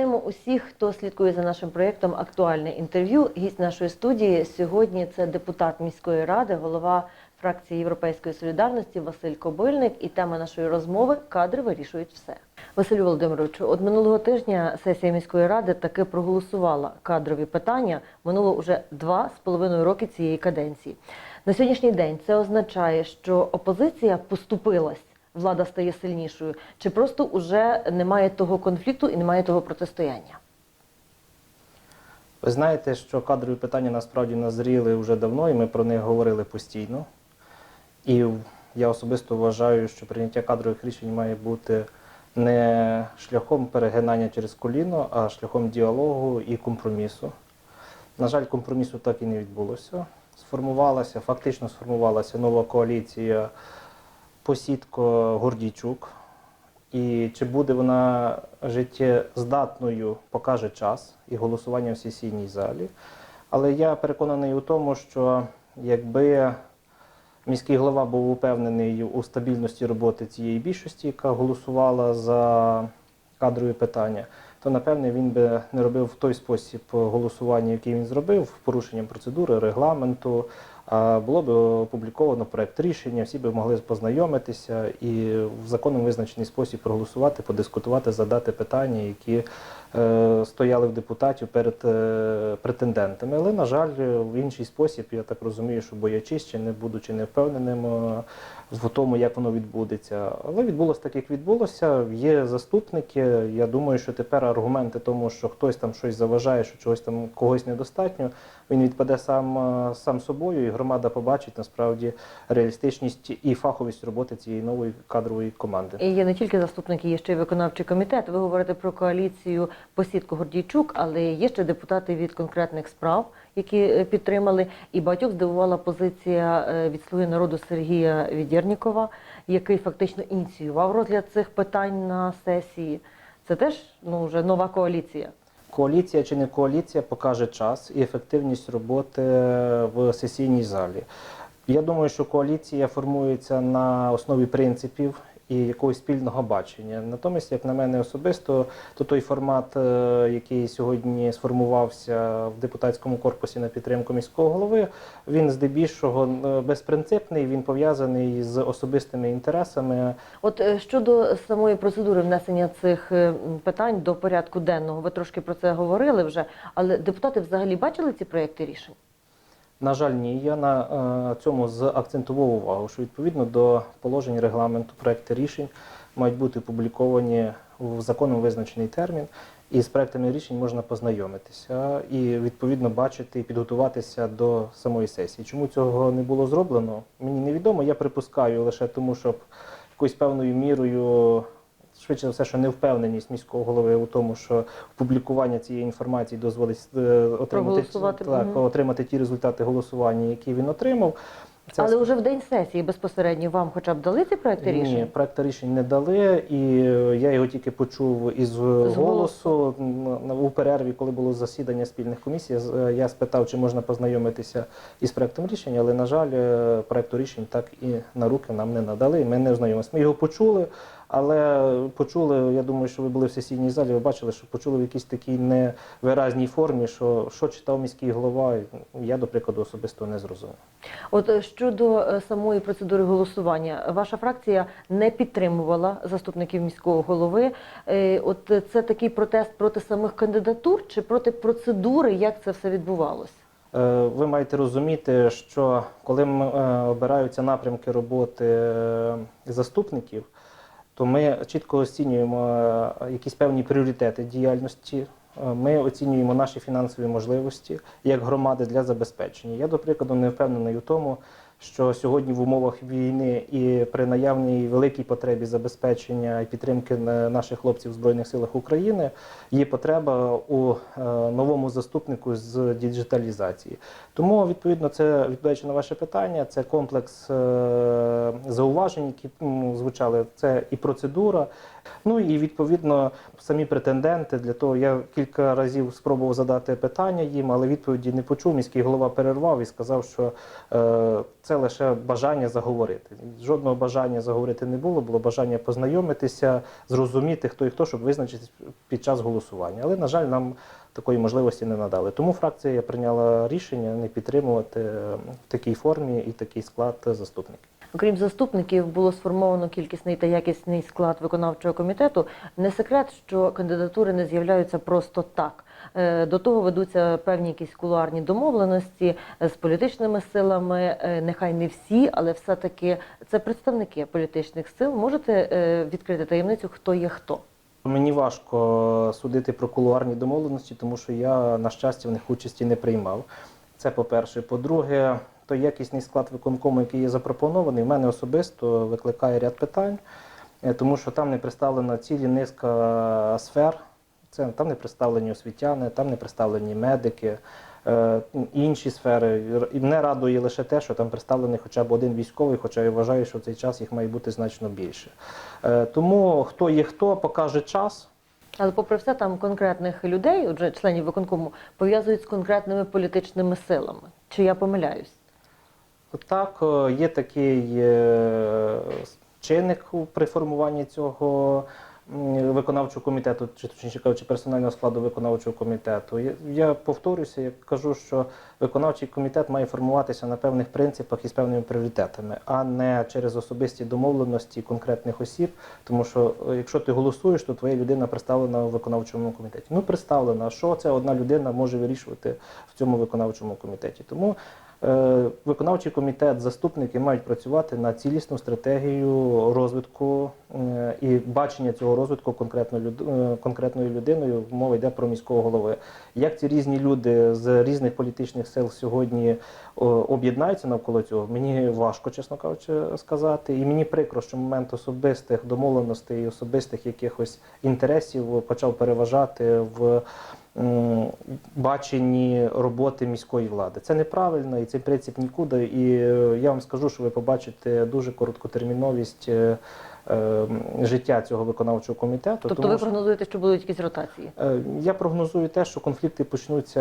Вітаємо усіх, хто слідкує за нашим проєктом Актуальне інтерв'ю. Гість нашої студії сьогодні це депутат міської ради, голова фракції Європейської солідарності Василь Кобильник. І тема нашої розмови кадри вирішують все. Василю Володимировичу, от минулого тижня сесія міської ради таки проголосувала кадрові питання. Минуло вже два з половиною роки цієї каденції. На сьогоднішній день це означає, що опозиція поступилась влада стає сильнішою, чи просто вже немає того конфлікту і немає того протистояння? Ви знаєте, що кадрові питання насправді назріли вже давно, і ми про них говорили постійно. І я особисто вважаю, що прийняття кадрових рішень має бути не шляхом перегинання через коліно, а шляхом діалогу і компромісу. На жаль, компромісу так і не відбулося. Сформувалася, фактично сформувалася нова коаліція Посідко Гордійчук. І чи буде вона життєздатною, покаже час і голосування в сесійній залі. Але я переконаний у тому, що якби міський голова був упевнений у стабільності роботи цієї більшості, яка голосувала за кадрові питання, то напевне він би не робив в той спосіб голосування, який він зробив, порушенням процедури, регламенту. Було б опубліковано проект рішення, всі б могли познайомитися і в законом визначений спосіб проголосувати, подискутувати, задати питання, які е, стояли в депутатів перед е, претендентами. Але, на жаль, в інший спосіб, я так розумію, що боячись чи не будучи не впевненим е, в тому, як воно відбудеться. Але відбулося так, як відбулося. Є заступники. Я думаю, що тепер аргументи тому, що хтось там щось заважає, що чогось там когось недостатньо, він відпаде сам, сам собою, і громада побачить насправді реалістичність і фаховість роботи цієї нової кадрової команди. І є не тільки заступники, є ще й виконавчий комітет. Ви говорите про коаліцію Посідко Гордійчук, але є ще депутати від конкретних справ, які е, підтримали. І багатьох здивувала позиція е, від слуги народу Сергія Відєрнікова, який фактично ініціював розгляд цих питань на сесії. Це теж ну вже нова коаліція. Коаліція чи не коаліція покаже час і ефективність роботи в сесійній залі. Я думаю, що коаліція формується на основі принципів і якогось спільного бачення. Натомість, як на мене особисто, то той формат, е, який сьогодні сформувався в депутатському корпусі на підтримку міського голови, він здебільшого е, безпринципний, він пов'язаний з особистими інтересами От е, щодо самої процедури внесення цих питань до порядку денного, ви трошки про це говорили вже, але депутати взагалі бачили ці проекти рішень? На жаль, ні. Я на е, цьому заакцентував увагу, що відповідно до положень регламенту проекти рішень мають бути опубліковані в законом визначений термін, і з проектами рішень можна познайомитися і відповідно бачити і підготуватися до самої сесії. Чому цього не було зроблено? Мені невідомо. Я припускаю лише тому, щоб якоюсь певною мірою. Швидше за все, що невпевненість міського голови у тому, що публікування цієї інформації дозволить е, отримати, так, отримати ті результати голосування, які він отримав. Це Але вже в день сесії безпосередньо вам хоча б дали ці проекти ні, рішень? проект рішень не дали, і е, я його тільки почув із голосу М, у перерві, коли було засідання спільних комісій. з- е, Я спитав, чи можна познайомитися із проектом рішень, але на жаль, е, проекту рішень так і на руки нам не надали. Ми не ознайомилися. Ми його почули, але почули. Я думаю, що ви були в сесійній залі. Ви бачили, що почули в якійсь такій невиразній формі, що що читав міський голова. Я, до прикладу, особисто не зрозумів. От е, щодо е, самої процедури голосування, ваша фракція не підтримувала заступників міського голови. Е, От це такий протест проти самих кандидатур чи проти процедури, як це все відбувалося? Ви маєте розуміти, що коли обираються напрямки роботи заступників, то ми чітко оцінюємо е, якісь певні пріоритети діяльності. Е, Ми оцінюємо наші фінансові можливості як громади для забезпечення. Я, до прикладу, не впевнений у тому, що сьогодні в умовах війни і при наявній великій потребі забезпечення і підтримки наших хлопців в Збройних силах України є потреба у е, новому заступнику з діджиталізації. Тому, відповідно, це відповідаючи на ваше питання, це комплекс е, зауважень, які звучали. Це і процедура, Ну і відповідно самі претенденти для того я кілька разів спробував задати питання їм, але відповіді не почув. Міський голова перервав і сказав, що е, це лише бажання заговорити. Жодного бажання заговорити не було, було бажання познайомитися, зрозуміти, хто і хто, щоб визначитись під час голосування. Але, на жаль, нам такої можливості не надали. Тому фракція прийняла рішення не підтримувати е, в такій формі і такий склад заступників. Окрім заступників, було сформовано кількісний та якісний склад виконавчого комітету. Не секрет, що кандидатури не з'являються просто так. Е, До того ведуться певні якісь кулуарні домовленості з політичними силами. Е, Нехай не всі, але все-таки це представники політичних сил. Можете е, відкрити таємницю, хто є хто? Мені важко судити про кулуарні домовленості, тому що я, на щастя, в них участі не приймав. Це по-перше. По-друге, той якісний склад виконкому, який є запропонований, в мене особисто викликає ряд питань, е, тому що там не представлена цілі низка сфер. Це там не представлені освітяни, там не представлені медики, е, інші сфери. І мене радує лише те, що там представлений хоча б один військовий, хоча я вважаю, що в цей час їх має бути значно більше. Е, тому хто є хто, покаже час. Але попри все, там конкретних людей, отже, членів виконкому, пов'язують з конкретними політичними силами. Чи я помиляюсь? Так, е, є такий е, чинник при формуванні цього виконавчого комітету, чи точніше кажучи, персонального складу виконавчого комітету. Я, повторюся, я кажу, що виконавчий комітет має формуватися на певних принципах і з певними пріоритетами, а не через особисті домовленості конкретних осіб. Тому що е, якщо ти голосуєш, то твоя людина представлена у виконавчому комітеті. Ну, представлена. Що це одна людина може вирішувати в цьому виконавчому комітеті? Тому Виконавчий комітет, заступники мають працювати на цілісну стратегію розвитку е, і бачення цього розвитку конкретно е, конкретною людиною. Мова йде про міського голови. Як ці різні люди з різних політичних сил сьогодні об'єднаються навколо цього, мені важко, чесно кажучи, сказати. І мені прикро, що момент особистих домовленостей особистих якихось інтересів почав переважати в баченні роботи міської влади. Це неправильно і цей принцип нікуди. І е, я вам скажу, що ви побачите дуже короткотерміновість е, життя цього виконавчого комітету. Тобто тому ви прогнозуєте, що будуть якісь ротації? Е, Я прогнозую те, що конфлікти почнуться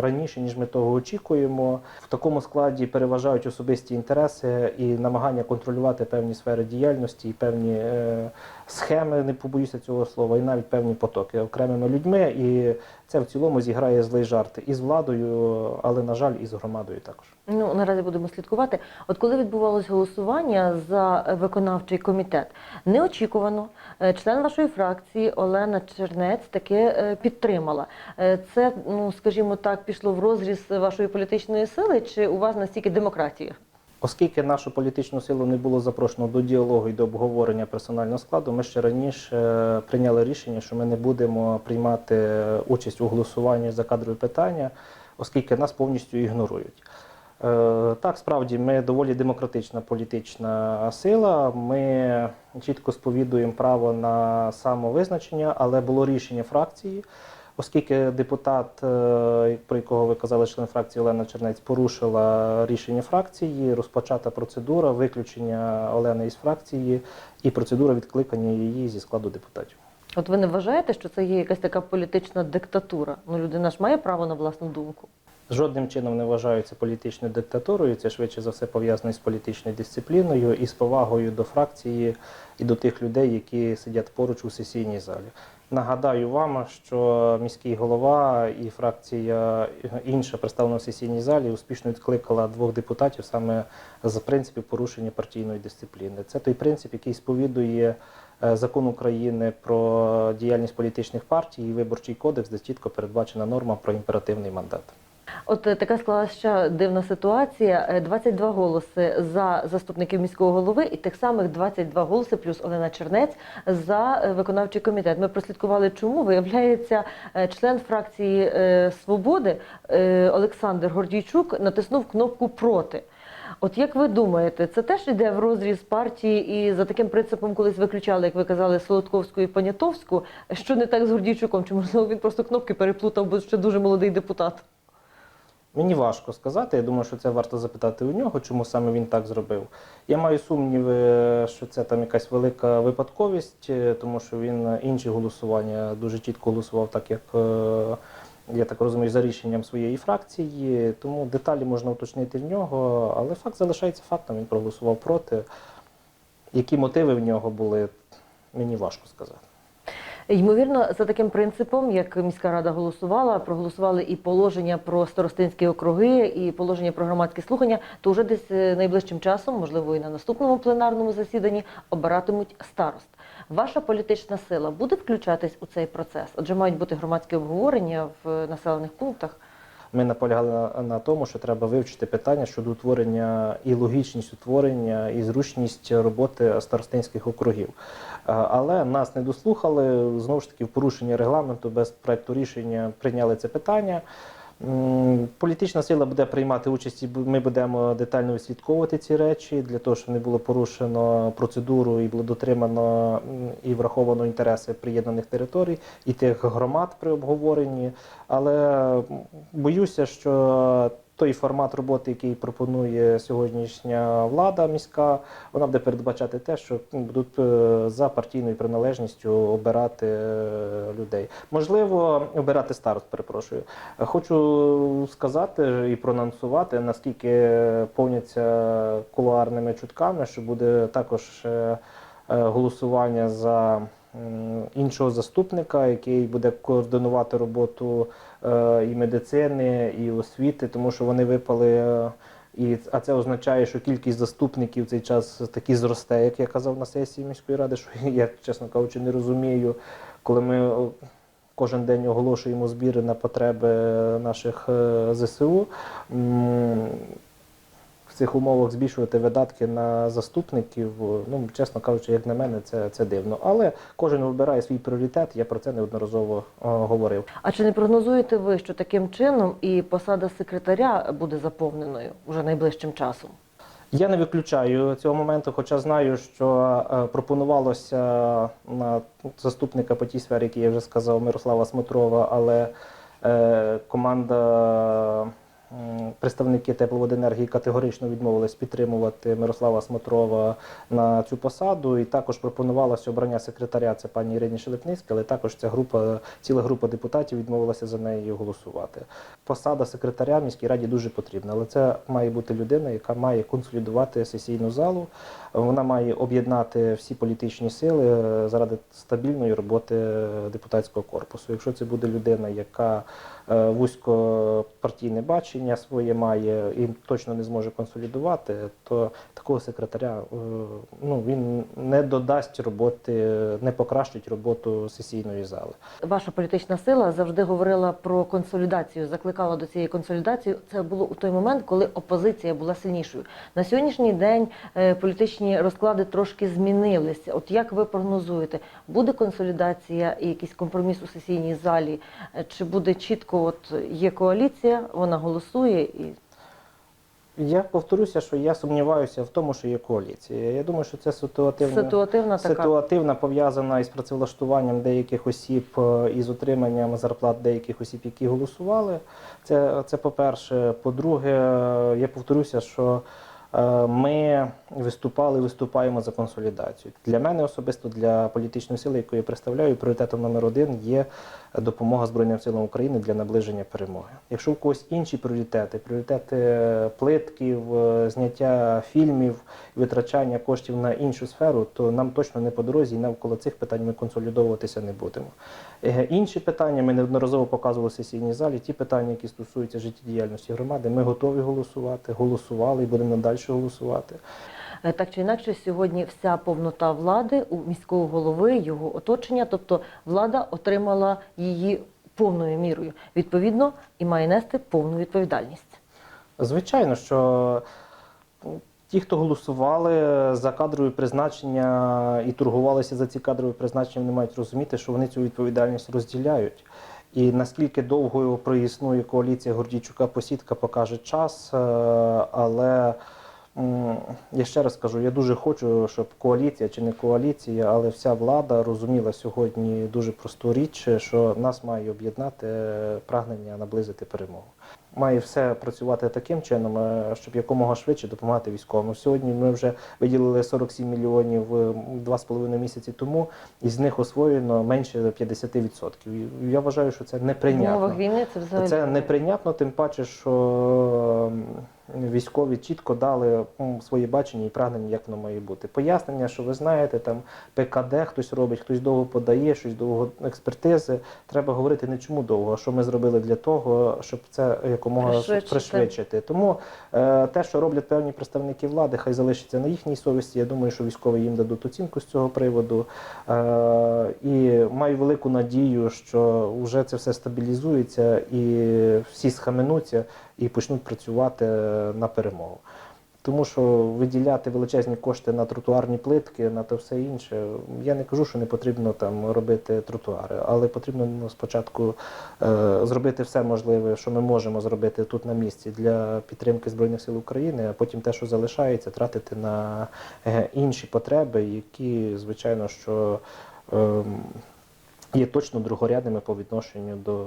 раніше, ніж ми того очікуємо. В такому складі переважають особисті інтереси і намагання контролювати певні сфери діяльності, і певні е, схеми, не побоюся цього слова, і навіть певні потоки окремими людьми. І це в цілому зіграє злий жарт і з владою, але на жаль, і з громадою також. Ну наразі будемо слідкувати. От коли відбувалось голосування за виконавчий комітет, неочікувано е, член вашої фракції Олена Чернець таки е, підтримала. Е, Це, ну скажімо так, пішло в розріз вашої політичної сили, чи у вас настільки демократія? Оскільки нашу політичну силу не було запрошено до діалогу і до обговорення персонального складу, ми ще раніше е, прийняли рішення, що ми не будемо приймати участь у голосуванні за кадрові питання, оскільки нас повністю ігнорують. Е, Так, справді, ми доволі демократична політична сила. Ми чітко сповідуємо право на самовизначення, але було рішення фракції. Оскільки депутат, е, про якого ви казали, член фракції Олена Чернець, порушила рішення фракції, розпочата процедура виключення Олени із фракції і процедура відкликання її зі складу депутатів. От ви не вважаєте, що це є якась така політична диктатура? Ну людина ж має право на власну думку. Жодним чином не вважаються політичною диктатурою. Це швидше за все пов'язано з політичною дисципліною і з повагою до фракції і до тих людей, які сидять поруч у сесійній залі. Нагадаю вам, що міський голова і фракція інша представлена в сесійній залі успішно відкликала двох депутатів саме з принципів порушення партійної дисципліни. Це той принцип, який сповідує е, закон України про діяльність політичних партій і виборчий кодекс, де чітко передбачена норма про імперативний мандат. От е, така склалася дивна ситуація. Е, 22 голоси за заступників міського голови і тих самих 22 голоси плюс Олена Чернець за е, виконавчий комітет. Ми прослідкували, чому виявляється, е, член фракції е, Свободи е, Олександр Гордійчук натиснув кнопку проти. От як ви думаєте, це теж йде в розріз партії і за таким принципом колись виключали, як ви казали, Солодковську і Понятовську? Що не так з Гордійчуком? Чи можливо він просто кнопки переплутав, бо ще дуже молодий депутат? Мені важко сказати. Я думаю, що це варто запитати у нього, чому саме він так зробив. Я маю сумніви, що це там якась велика випадковість, е, тому що він інші голосування дуже чітко голосував, так як е, я так розумію, за рішенням своєї фракції. Тому деталі можна уточнити в нього, але факт залишається фактом. Він проголосував проти. Які мотиви в нього були, мені важко сказати. Ймовірно, за таким принципом, як міська рада голосувала, проголосували і положення про старостинські округи, і положення про громадські слухання, то вже десь е, найближчим часом, можливо, і на наступному пленарному засіданні, обиратимуть старост. Ваша політична сила буде включатись у цей процес? Адже мають бути громадські обговорення в населених пунктах. Ми наполягали на, на тому, що треба вивчити питання щодо утворення і логічність утворення, і зручність роботи старостинських округів. Е, Але нас не дослухали. Знову ж таки, в порушення регламенту без проекту рішення прийняли це питання. Політична сила буде приймати участь, і ми будемо детально відслідковувати ці речі для того, щоб не було порушено процедуру і було дотримано і враховано інтереси приєднаних територій і тих громад при обговоренні. Але боюся, що той формат роботи, який пропонує сьогоднішня влада міська, вона буде передбачати те, що будуть е, за партійною приналежністю обирати е, людей. Можливо, обирати старост, перепрошую. Хочу сказати і проанонсувати, наскільки повняться кулуарними чутками, що буде також е, голосування за іншого заступника, який буде координувати роботу і медицини, і освіти, тому що вони випали. е, І, а це означає, що кількість заступників в цей час таки зросте, як я казав на сесії міської ради, що я, чесно кажучи, не розумію, коли ми кожен день оголошуємо збіри на потреби наших е, ЗСУ. В цих умовах збільшувати видатки на заступників, ну чесно кажучи, як на мене, це, це дивно. Але кожен вибирає свій пріоритет. Я про це неодноразово е, говорив. А чи не прогнозуєте ви, що таким чином і посада секретаря буде заповненою уже найближчим часом? Я не виключаю цього моменту, хоча знаю, що е, пропонувалося на заступника по тій сфері, який я вже сказав, Мирослава Смотрова, але е, команда. Представники тепловоденергії категорично відмовились підтримувати Мирослава Смотрова на цю посаду, і також пропонувалося обрання секретаря. Це пані Ірині Шелепницькій, але також ця група, ціла група депутатів відмовилася за неї голосувати. Посада секретаря міській раді дуже потрібна, але це має бути людина, яка має консолідувати сесійну залу. Вона має об'єднати всі політичні сили е, заради стабільної роботи депутатського корпусу. Якщо це буде людина, яка е, вузькопартійне бачення своє має і точно не зможе консолідувати, то такого секретаря е, ну, він не додасть роботи, не покращить роботу сесійної зали. Ваша політична сила завжди говорила про консолідацію, закликала до цієї консолідації. Це було у той момент, коли опозиція була сильнішою. На сьогоднішній день е, політичні розклади трошки змінилися. От як ви прогнозуєте, буде консолідація і якийсь компроміс у сесійній залі? Е, Чи буде чітко, от є коаліція, вона голосує і Я повторюся, що я сумніваюся в тому, що є коаліція. Я думаю, що це ситуативна ситуативна така? ситуативна пов'язана із працевлаштуванням деяких осіб е, і з отриманням зарплат деяких осіб, які голосували. Це, це по-перше. По-друге, е, я повторюся, що ми виступали, виступаємо за консолідацію. Для мене особисто, для політичної сили, яку я представляю, пріоритетом номер один є допомога Збройним силам України для наближення перемоги. Якщо в когось інші пріоритети, пріоритети плитків, е, зняття фільмів, витрачання коштів на іншу сферу, то нам точно не по дорозі, і навколо цих питань ми консолідовуватися не будемо. Е, Інші питання ми неодноразово показували в сесійній залі. Ті питання, які стосуються життєдіяльності громади, ми готові голосувати, голосували і будемо надалі голосувати. Е, Так чи інакше, сьогодні вся повнота влади у міського голови, його оточення, тобто влада отримала її повною мірою. Відповідно, і має нести повну відповідальність. Звичайно, що ті, хто голосували за кадрові призначення і торгувалися за ці кадрові призначення, вони мають розуміти, що вони цю відповідальність розділяють. І наскільки довго проіснує коаліція Гордійчука посідка, покаже час, е, але Я ще раз кажу, я дуже хочу, щоб коаліція чи не коаліція, але вся влада розуміла сьогодні дуже просту річ, що нас має об'єднати е, прагнення наблизити перемогу. Має все працювати таким чином, е, щоб якомога швидше допомагати військовим. Сьогодні ми вже виділили 47 мільйонів е, два з половиною місяці тому, і з них освоєно менше 50%. Я вважаю, що це неприйнятно. війни це взагалі Це неприйнятно, тим паче, що військові чітко дали м, своє бачення і прагнення, як воно має бути. Пояснення, що ви знаєте, там ПКД хтось робить, хтось довго подає, щось довго експертизи. Треба говорити не чому довго, а що ми зробили для того, щоб це якомога Пришвидшити. пришвидшити. Тому е, те, що роблять певні представники влади, хай залишиться на їхній совісті. Я думаю, що військові їм дадуть оцінку з цього приводу. Е, і маю велику надію, що вже це все стабілізується і всі схаменуться і почнуть працювати на перемогу. Тому що виділяти величезні кошти на тротуарні плитки, на те все інше. Я не кажу, що не потрібно там робити тротуари, але потрібно ну, спочатку е, зробити все можливе, що ми можемо зробити тут на місці для підтримки Збройних сил України, а потім те, що залишається, тратити на е, інші потреби, які, звичайно, що ем, є точно другорядними по відношенню до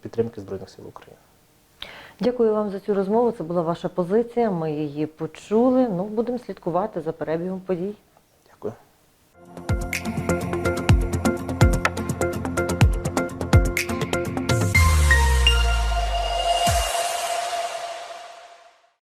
підтримки Збройних сил України. Дякую вам за цю розмову. Це була ваша позиція. Ми її почули. Ну, будемо слідкувати за перебігом подій.